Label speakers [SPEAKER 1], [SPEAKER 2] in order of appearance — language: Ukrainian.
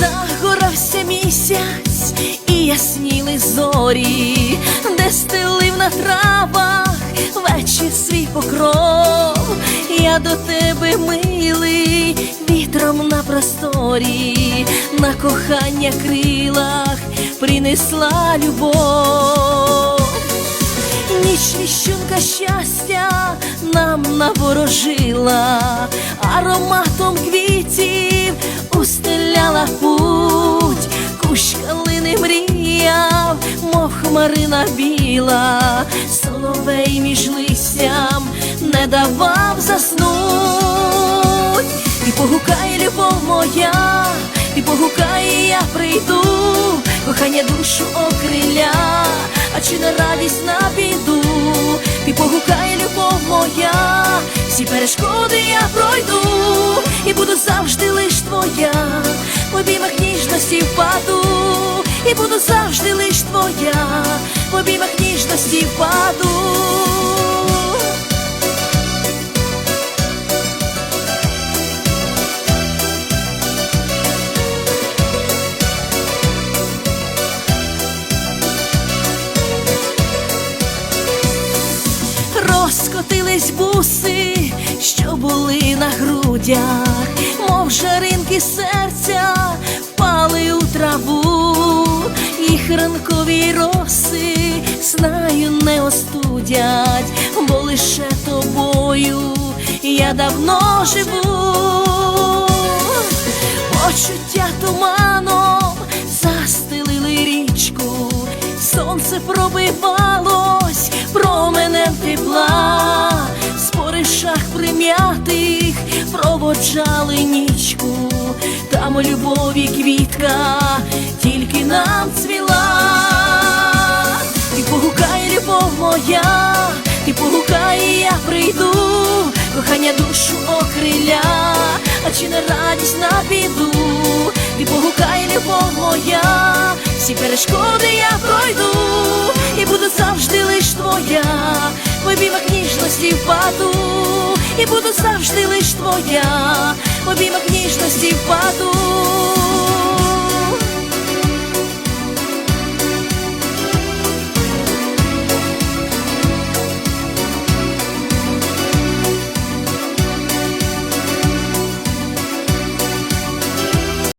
[SPEAKER 1] загорався місяць і ясніли зорі, де стелив на травах вечір свій покров, я до тебе милий, вітром на просторі, на кохання крилах принесла любов, ніч віщунка щастя нам наворожила ароматом квітів мріяв, мов хмарина біла, соловей між листям не давав заснуть. Ти погукай, любов моя, ти погукай, я прийду, кохання душу окриля, а чи на радість на біду, ти погукай, любов моя, всі перешкоди я пройду, і буду завжди лиш твоя, в ніжності впаду, і буду завжди лиш твоя, в обіймах ніжності впаду. Розкотились буси, що були на грудях, мов жаринки їх роси знаю не остудять, бо лише тобою я давно живу. Почуття туманом застелили річку, сонце пробивалось променем тепла, в споришах прим'ятих проводжали нічку, там любові квітка я кохання душу окриля, а чи не радість на біду, ти погукай, любов моя, всі перешкоди я пройду, і буду завжди лиш твоя, в обіймах ніжності впаду, і буду завжди лиш твоя, в обіймах ніжності впаду.